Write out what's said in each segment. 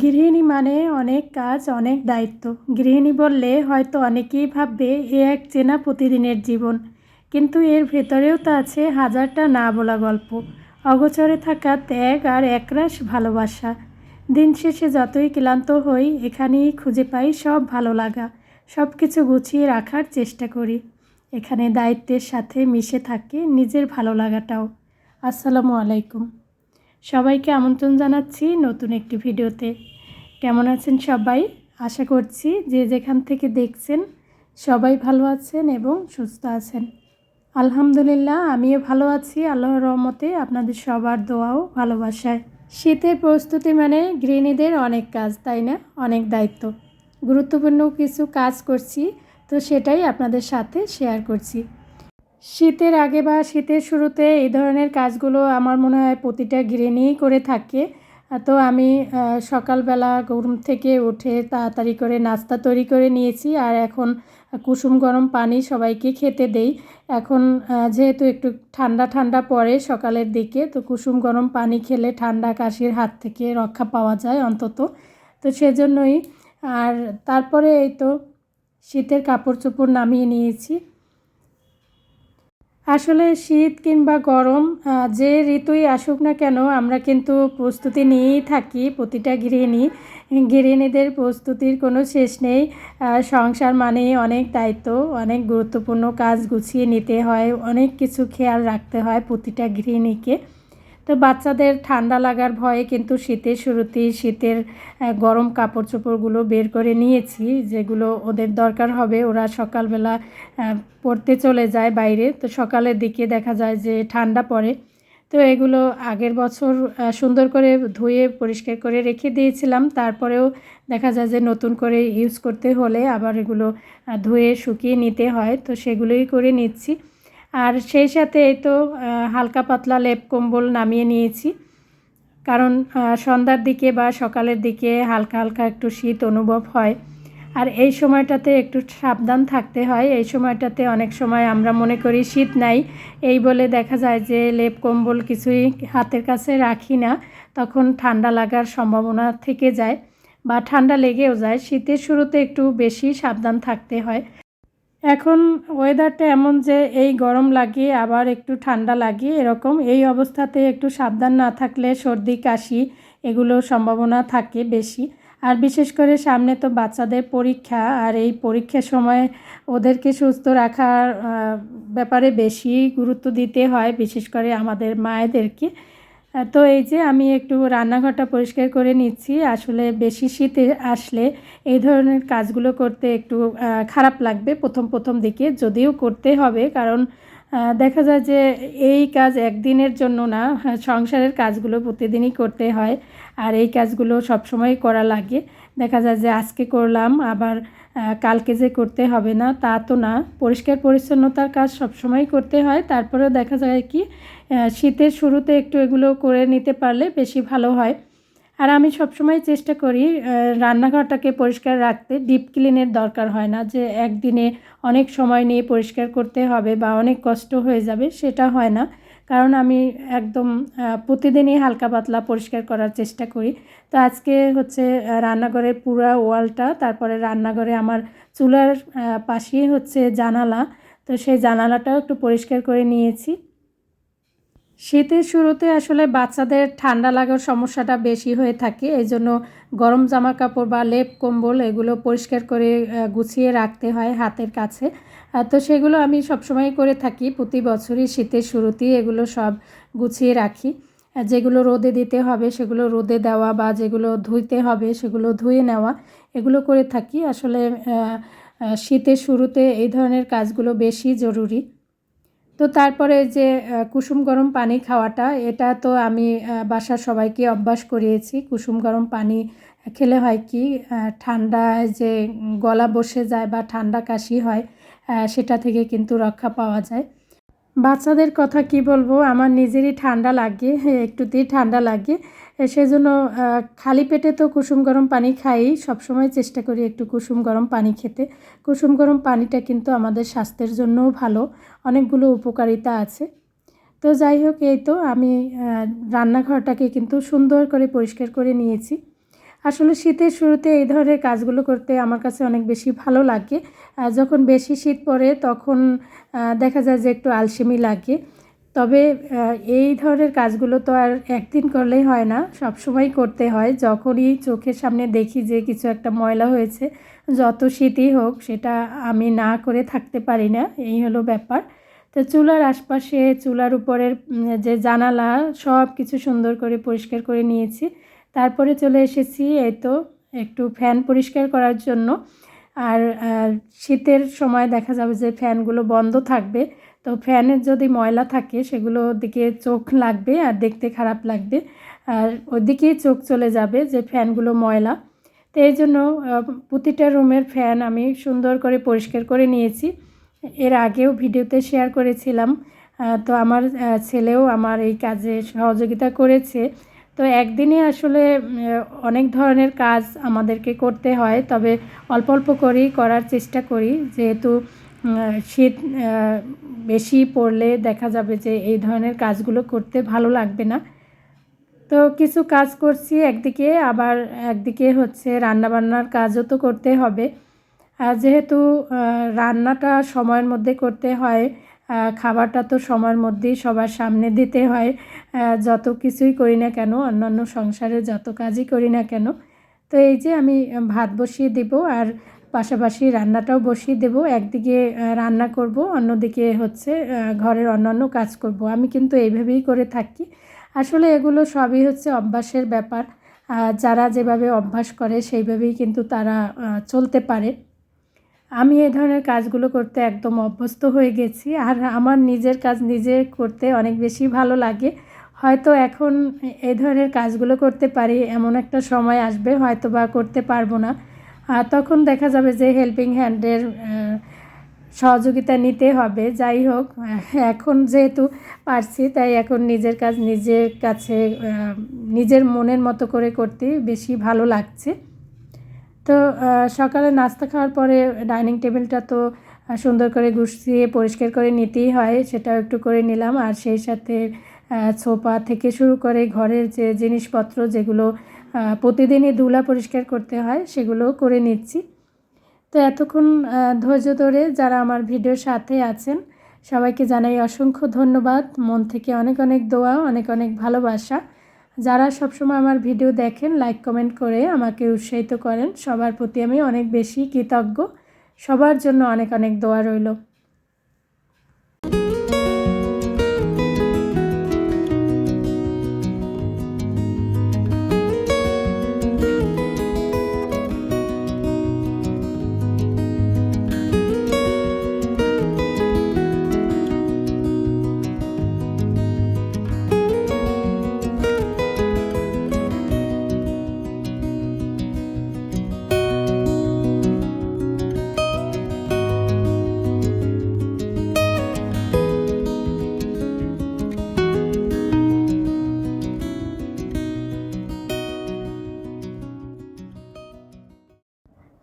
গৃহিণী মানে অনেক কাজ, অনেক দায়িত্ব। গৃহিণী বললে হয়তো অনেকেই ভাববে, এ এক চেনা প্রতিদিনের জীবন। কিন্তু এর ভেতরেও তো আছে হাজারটা না বলা গল্প। অগোচরে থাকা ত্যাগ আর একরাশ ভালোবাসা। দিন শেষে যতই ক্লান্ত হই, এখানেই খুঁজে পাই সব ভালো লাগা। সব কিছু গুছিয়ে রাখার চেষ্টা করি। এখানে দায়িত্বের সাথে মিশে থাকে নিজের ভালো লাগাটাও। আসসালামু আলাইকুম। সবাইকে আমন্ত্রণ জানাচ্ছি নতুন একটি ভিডিওতে। কেমন আছেন সবাই? আশা করছি যে যেখান থেকে দেখছেন সবাই ভালো আছেন এবং সুস্থ আছেন। আলহামদুলিল্লাহ, আমিও ভালো আছি আল্লাহর রহমতে, আপনাদের সবার দোয়াও ভালোবাসায়। শীতের প্রস্তুতি মানে গৃহিণীদের অনেক কাজ, তাই না? অনেক দায়িত্ব। গুরুত্বপূর্ণ কিছু কাজ করছি, তো সেটাই আপনাদের সাথে শেয়ার করছি। শীতের আগে বা শীতের শুরুতে এই ধরনের কাজগুলো আমার মনে হয় প্রতিটা গৃহিণীই করে থাকে। তো আমি সকালবেলা ঘুম থেকে উঠে তাড়াতাড়ি করে নাস্তা তৈরি করে নিয়েছি আর এখন কুসুম গরম পানি সবাইকে খেতে দেই। এখন যেহেতু একটু ঠান্ডা ঠান্ডা পড়ে সকালের দিকে, তো কুসুম গরম পানি খেলে ঠান্ডা কাশির হাত থেকে রক্ষা পাওয়া যায় অন্তত। তো সেজন্যই, আর তারপরে এই তো শীতের কাপড় চোপড় নামিয়ে নিয়েছি। আসলে শীত কিংবা গরম যে ঋতুই আসুক না কেন, আমরা কিন্তু প্রস্তুতি নিয়েই থাকি, প্রতিটা গৃহিণী, গৃহিণীদের প্রস্তুতির কোনো শেষ নেই। সংসার মানে অনেক দায়িত্ব, অনেক গুরুত্বপূর্ণ কাজ গুছিয়ে নিতে হয়, অনেক কিছু খেয়াল রাখতে হয় প্রতিটা গৃহিণীকে। তো বাচ্চাদের ঠান্ডা লাগার ভয়ে কিন্তু শীতের শুরুতেই শীতের গরম কাপড় চোপড়গুলো বের করে নিয়েছি, যেগুলো ওদের দরকার হবে। ওরা সকালবেলা পড়তে চলে যায় বাইরে। তো সকালের দিকে দেখা যায় যে ঠান্ডা পড়ে। তো এগুলো আগের বছর সুন্দর করে ধুয়ে পরিষ্কার করে রেখে দিয়েছিলাম। তারপরেও দেখা যায় যে নতুন করে ইউজ করতে হলে আবার এগুলো ধুয়ে শুকিয়ে নিতে হয়। তো সেগুলোই করে নিচ্ছি। আর সেই সাথে এই তো হালকা পাতলা লেপ কম্বল নামিয়ে নিয়েছি। কারণ সন্ধ্যার দিকে বা সকালের দিকে হালকা হালকা একটু শীত অনুভব হয়। আর এই সময়টাতে একটু সাবধান থাকতে হয়। এই সময়টাতে অনেক সময় আমরা মনে করি শীত নাই। এই বলে দেখা যায় যে, লেপ কম্বল কিছুই হাতের কাছে রাখি না। তখন ঠান্ডা লাগার সম্ভাবনা থেকে যায় বা ঠান্ডা লেগেও যায়। শীতের শুরুতে একটু বেশি সাবধান থাকতে হয়। এখন ওয়েদারটা এমন যে এই গরম লাগে আবার একটু ঠান্ডা লাগে এরকম, এই অবস্থাতে একটু সাবধান না থাকলে সর্দি, কাশি এগুলো সম্ভাবনা থাকে বেশি। আর বিশেষ করে সামনে তো বাচ্চাদের পরীক্ষা, আর এই পরীক্ষার সময় ওদেরকে সুস্থ রাখার ব্যাপারে বেশি গুরুত্ব দিতে হয়, বিশেষ করে আমাদের মায়েদেরকে। তো এই যে আমি একটু রান্নাঘরটা পরিষ্কার করে নিচ্ছি, আসলে বেশি শীতে আসলে এই ধরনের কাজগুলো করতে একটু খারাপ লাগবে প্রথম প্রথম দিকে, যদিও করতে হবে কারণ দেখা যায় যে এই কাজ একদিনের জন্য না হ্যাঁ, সংসারের কাজগুলো প্রতিদিনই করতে হয় আর এই কাজগুলো সবসময় করা লাগে। দেখা যায় যে আজকে করলাম আবার কালকে যে করতে হবে না তা তো না। পরিষ্কার পরিচ্ছন্নতার কাজ সবসময় করতে হয়। তারপরেও দেখা যায় কি শীতের শুরুতে একটু এগুলো করে নিতে পারলে বেশি ভালো হয়। আর আমি সবসময় চেষ্টা করি রান্নাঘরটাকে পরিষ্কার রাখতে। ডিপ ক্লিনের দরকার হয় না যে একদিনে অনেক সময় নিয়ে পরিষ্কার করতে হবে বা অনেক কষ্ট হয়ে যাবে, সেটা হয় না। কারণ আমি একদম প্রতিদিনই হালকা পাতলা পরিষ্কার করার চেষ্টা করি। তো আজকে হচ্ছে রান্নাঘরের পুরো ওয়ালটা, তারপরে রান্নাঘরে আমার চুলার পাশেই হচ্ছে জানালা। তো সেই জানালাটাও একটু পরিষ্কার করে নিয়েছি। শীতের শুরুতে আসলে বাচ্চাদের ঠান্ডা লাগার সমস্যাটা বেশি হয়ে থাকে। এই জন্য গরম জামা কাপড় বা লেপ কম্বল এগুলো পরিষ্কার করে গুছিয়ে রাখতে হয় হাতের কাছে। তো সেগুলো আমি সবসময় করে থাকি। প্রতি বছরই শীতের শুরুতেই এগুলো সব গুছিয়ে রাখি। যেগুলো রোদে দিতে হবে সেগুলো রোদে দেওয়া বা যেগুলো ধুইতে হবে সেগুলো ধুয়ে নেওয়া, এগুলো করে থাকি। আসলে শীতের শুরুতে এই ধরনের কাজগুলো বেশি জরুরি। তো তারপরে যে কুসুম গরম পানি খাওয়াটা, এটা তো আমি বাসার সবাইকে অভ্যাস করিয়েছি। কুসুম গরম পানি খেলে হয় কি ঠান্ডায় যে গলা বসে যায় বা ঠান্ডা কাশি হয় সেটা থেকে কিন্তু রক্ষা পাওয়া যায়। বাচ্চাদের কথা কি বলব, আমার নিজেরই ঠান্ডা লাগে, একটুতেই ঠান্ডা লাগে। সেজন্য খালি পেটে তো কুসুম গরম পানি খাই, সবসময় চেষ্টা করি একটু কুসুম গরম পানি খেতে। কুসুম গরম পানিটা কিন্তু আমাদের স্বাস্থ্যের জন্যও ভালো, অনেকগুলো উপকারিতা আছে। তো যাই হোক, এই তো আমি রান্নাঘরটাকে কিন্তু সুন্দর করে পরিষ্কার করে নিয়েছি। আসলে শীতের শুরুতে এই ধরনের কাজগুলো করতে আমার কাছে অনেক বেশি ভালো লাগে। যখন বেশি শীত পড়ে তখন দেখা যায় যে একটু আলসেমি লাগে। তবে এই ধরনের কাজগুলো তো আর একদিন করলেই হয় না, সব সময় করতে হয়। যখনই চোখের সামনে দেখি যে কিছু একটা ময়লা হয়েছে, যত শীতই হোক, সেটা আমি না করে থাকতে পারি না, এই হলো ব্যাপার। তো চুলার আশপাশে, চুলার উপরের যে জানালা, সব কিছু সুন্দর করে পরিষ্কার করে নিয়েছি। তারপরে চলে এসেছি এই তো একটু ফ্যান পরিষ্কার করার জন্য। আর শীতের সময় দেখা যাবে যে ফ্যানগুলো বন্ধ থাকবে। তো ফ্যানের যদি ময়লা থাকে, সেগুলো দিকে চোখ লাগবে আর দেখতে খারাপ লাগবে। আর ওদিকেই চোখ চলে যাবে যে ফ্যানগুলো ময়লা। তো এই জন্য প্রতিটা রুমের ফ্যান আমি সুন্দর করে পরিষ্কার করে নিয়েছি। এর আগেও ভিডিওতে শেয়ার করেছিলাম। তো আমার ছেলেও আমার এই কাজে সহযোগিতা করেছে। তো একদিনে আসলে অনেক ধরনের কাজ আমাদেরকে করতে হয়। তবে অল্প অল্প করেই করার চেষ্টা করি। যেহেতু শীত বেশি পড়লে দেখা যাবে যে এই ধরনের কাজগুলো করতে ভালো লাগবে না। তো কিছু কাজ করছি, একদিকে আবার একদিকে হচ্ছে রান্নাবান্নার কাজও তো করতে হবে। যেহেতু রান্নাটা সময়ের মধ্যে করতে হয় খাবারটা তো সময়ের মধ্যেই সবার সামনে দিতে হয় যত কিছুই করি না কেন, অন্যান্য সংসারে যত কাজই করি না কেন, তো এই যে আমি ভাত বসিয়ে দেব আর পাশাপাশি রান্নাটাও বসিয়ে দেব, একদিকে রান্না করব, অন্যদিকে হচ্ছে ঘরের অন্যান্য কাজ করব। আমি কিন্তু এইভাবেই করে থাকি। আসলে এগুলো সবই হচ্ছে অভ্যাসের ব্যাপার। যারা যেভাবে অভ্যাস করে সেইভাবেই কিন্তু তারা চলতে পারে। আমি এই ধরনের কাজগুলো করতে একদম অভ্যস্ত হয়ে গেছি। আর আমার নিজের কাজ নিজে করতে অনেক বেশি ভালো লাগে। হয়তো এখন এই ধরনের কাজগুলো করতে পারি, এমন একটা সময় আসবে হয়তো বা করতে পারব না। আর তখন দেখা যাবে যে হেল্পিং হ্যান্ডের সহযোগিতা নিতে হবে। যাই হোক এখন যেহেতু পারছি, তাই এখন নিজের কাজ নিজের কাছে নিজের মনের মতো করে করতে বেশি ভালো লাগছে। তো সকালে নাস্তা খাওয়ার পরে ডাইনিং টেবিলটা তো সুন্দর করে গুছিয়ে পরিষ্কার করে নিতেই হয়, সেটাও একটু করে নিলাম। আর সেই সাথে সোফা থেকে শুরু করে ঘরের যে জিনিসপত্র যেগুলো প্রতিদিনই ধুলা পরিষ্কার করতে হয়, সেগুলোও করে নিচ্ছি। তো এতক্ষণ ধৈর্য ধরে যারা আমার ভিডিওর সাথে আছেন, সবাইকে জানাই অসংখ্য ধন্যবাদ। মন থেকে অনেক অনেক দোয়া, অনেক অনেক ভালোবাসা। যারা সবসময় আমার ভিডিও দেখেন, লাইক কমেন্ট করে আমাকে উৎসাহিত করেন। সবার প্রতি আমি অনেক বেশি কৃতজ্ঞ। সবার জন্য অনেক অনেক দোয়া রইল।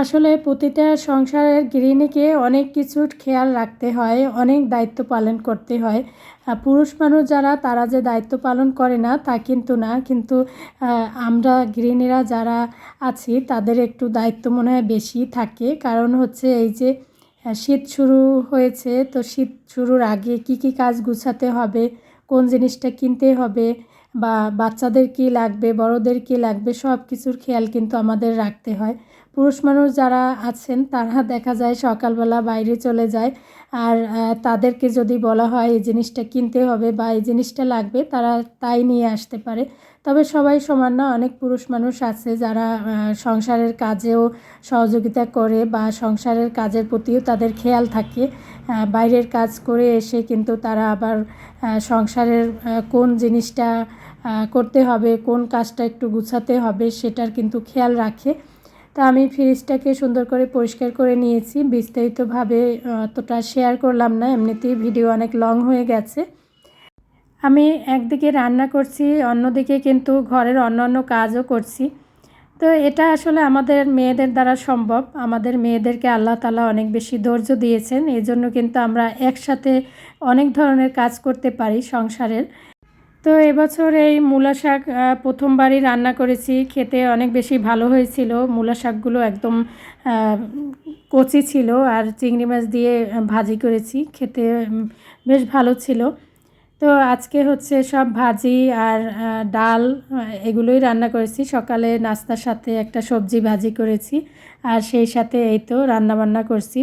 আসলে প্রতিটা সংসারের গৃহিণীকে অনেক কিছুর খেয়াল রাখতে হয়, অনেক দায়িত্ব পালন করতে হয়। পুরুষ মানুষ যারা, তারা যে দায়িত্ব পালন করে না, তা কিন্তু না। কিন্তু আমরা গৃহিণীরা যারা আছি, তাদের একটু দায়িত্ব মনে হয় বেশি থাকে। কারণ হচ্ছে এই যে শীত শুরু হয়েছে, তো শীত শুরুর আগে কি কি কাজ গুছাতে হবে, কোন জিনিসটা কিনতে হবে বা বাচ্চাদের কি লাগবে, বড়দের কি লাগবে সব কিছুর খেয়াল কিন্তু আমাদের রাখতে হয়। পুরুষ মানুষ যারা আছেন, তারা দেখা যায় সকালবেলা বাইরে চলে যায়। আর তাদেরকে যদি বলা হয়, এই জিনিসটা কিনতে হবে বা এই জিনিসটা লাগবে, তারা তাই নিয়ে আসতে পারে। তবে সবাই সমান না, অনেক পুরুষ মানুষ আছে যারা সংসারের কাজেও সহযোগিতা করে বা সংসারের কাজের প্রতিও তাদের খেয়াল থাকে। বাইরের কাজ করে এসে কিন্তু তারা আবার সংসারের কোন জিনিসটা করতে হবে, কোন কাজটা একটু গুছাতে হবে সেটার কিন্তু খেয়াল রাখে। তা আমি ফ্রিজটাকে সুন্দর করে পরিষ্কার করে নিয়েছি। বিস্তারিতভাবে অতটা শেয়ার করলাম না, এমনিতেই ভিডিও অনেক লং হয়ে গেছে। আমি একদিকে রান্না করছি, অন্যদিকে কিন্তু ঘরের অন্য অন্য কাজও করছি। তো এটা আসলে আমাদের মেয়েদের দ্বারা সম্ভব। আমাদের মেয়েদেরকে আল্লাহ তালা অনেক বেশি ধৈর্য দিয়েছেন। এই জন্য কিন্তু আমরা একসাথে অনেক ধরনের কাজ করতে পারি সংসারের। তো এবছর এই মূলা শাক প্রথমবারই রান্না করেছি। খেতে অনেক বেশি ভালো হয়েছিল। মূলা শাকগুলো একদম কচি ছিল। আর চিংড়ি মাছ দিয়ে ভাজি করেছি। খেতে বেশ ভালো ছিল। তো আজকে হচ্ছে সব ভাজি আর ডাল এগুলোই রান্না করেছি। সকালে নাস্তার সাথে একটা সবজি ভাজি করেছি আর সেই সাথে এই তো রান্না বান্না করছি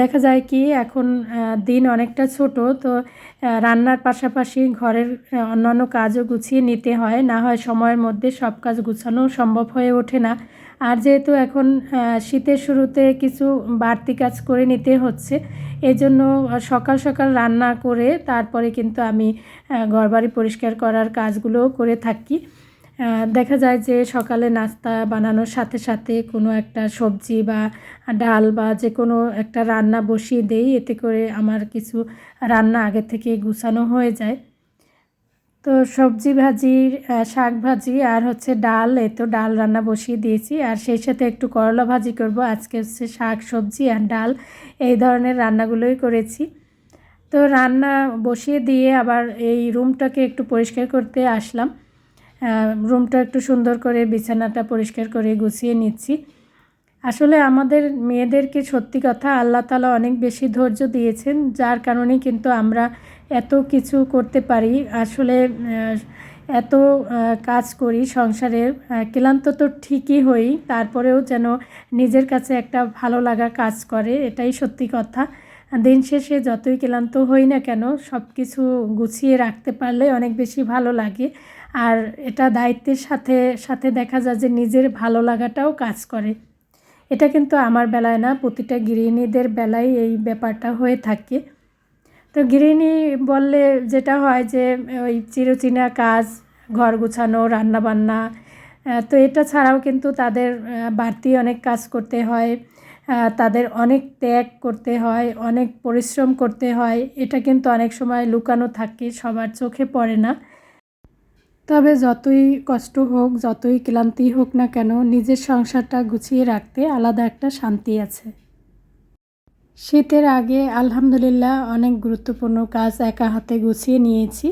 দেখা যায় কি এখন দিন অনেকটা ছোট, তো রান্নার পাশাপাশি ঘরের অন্যান্য কাজও গুছিয়ে নিতে হয়। না হয় সময়ের মধ্যে সব কাজ গুছানো সম্ভব হয়ে ওঠে না। আর যেহেতু এখন শীতের শুরুতে কিছু বাড়তি কাজ করে নিতে হচ্ছে এই জন্য সকাল সকাল রান্না করে তারপরে কিন্তু আমি ঘরবাড়ি পরিষ্কার করার কাজগুলোও করে থাকি। দেখা যায় যে সকালে নাস্তা বানানোর সাথে সাথে কোনো একটা সবজি বা ডাল বা যে কোনো একটা রান্না বসিয়ে দেই, এতে করে আমার কিছু রান্না আগে থেকে গুছানো হয়ে যায়। তো সবজি ভাজি শাক ভাজি আর হচ্ছে ডাল, এই তো ডাল রান্না বসিয়ে দিয়েছি। আর সেই সাথে একটু করলা ভাজি করব। আজকে হচ্ছে শাক, সবজি আর ডাল, এই ধরনের রান্নাগুলোই করেছি। তো রান্না বসিয়ে দিয়ে আবার এই রুমটাকে একটু পরিষ্কার করতে আসলাম। রুমটা একটু সুন্দর করে বিছানাটা পরিষ্কার করে গুছিয়ে নিচ্ছি। আসলে আমাদের মেয়েদেরকে সত্যি কথা আল্লাহ তালা অনেক বেশি ধৈর্য দিয়েছেন, যার কারণে কিন্তু আমরা এত কিছু করতে পারি। আসলে এত কাজ করি সংসারের ক্লান্ত তো ঠিকই হই, তারপরেও যেন নিজের কাছে একটা ভালো লাগা কাজ করে, এটাই সত্যি কথা। দিন শেষে যতই ক্লান্ত হই না কেন সব কিছু গুছিয়ে রাখতে পারলে অনেক বেশি ভালো লাগে। আর এটা দায়িত্বের সাথে সাথে দেখা যায় যে নিজের ভালো লাগাটাও কাজ করে। এটা কিন্তু আমার বেলায় না, প্রতিটা গৃহিণীদের বেলায় এই ব্যাপারটা হয়ে থাকে। তো গৃহিণী বললে যেটা হয় যে, ওই চিরচিনা কাজ, ঘর গোছানো, রান্নাবান্না তো এটা ছাড়াও কিন্তু তাদের বাড়তি অনেক কাজ করতে হয় তাদের অনেক ত্যাগ করতে হয়, অনেক পরিশ্রম করতে হয়। এটা কিন্তু অনেক সময় লুকানো থাকে, সবার চোখে পড়ে না। তবে যতই কষ্ট হোক, যতই ক্লান্তি হোক না কেন, নিজের সংসারটা গুছিয়ে রাখতে আলাদা একটা শান্তি আছে। শীতের আগে আলহামদুলিল্লাহ অনেক গুরুত্বপূর্ণ কাজ একা হাতে গুছিয়ে নিয়েছি।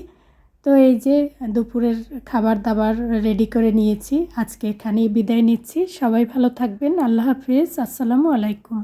তো এই যে দুপুরের খাবার দাবার রেডি করে নিয়েছি, আজকে এখানেই বিদায় নিচ্ছি। সবাই ভালো থাকবেন। আল্লাহ হাফিজ। আসসালামু আলাইকুম।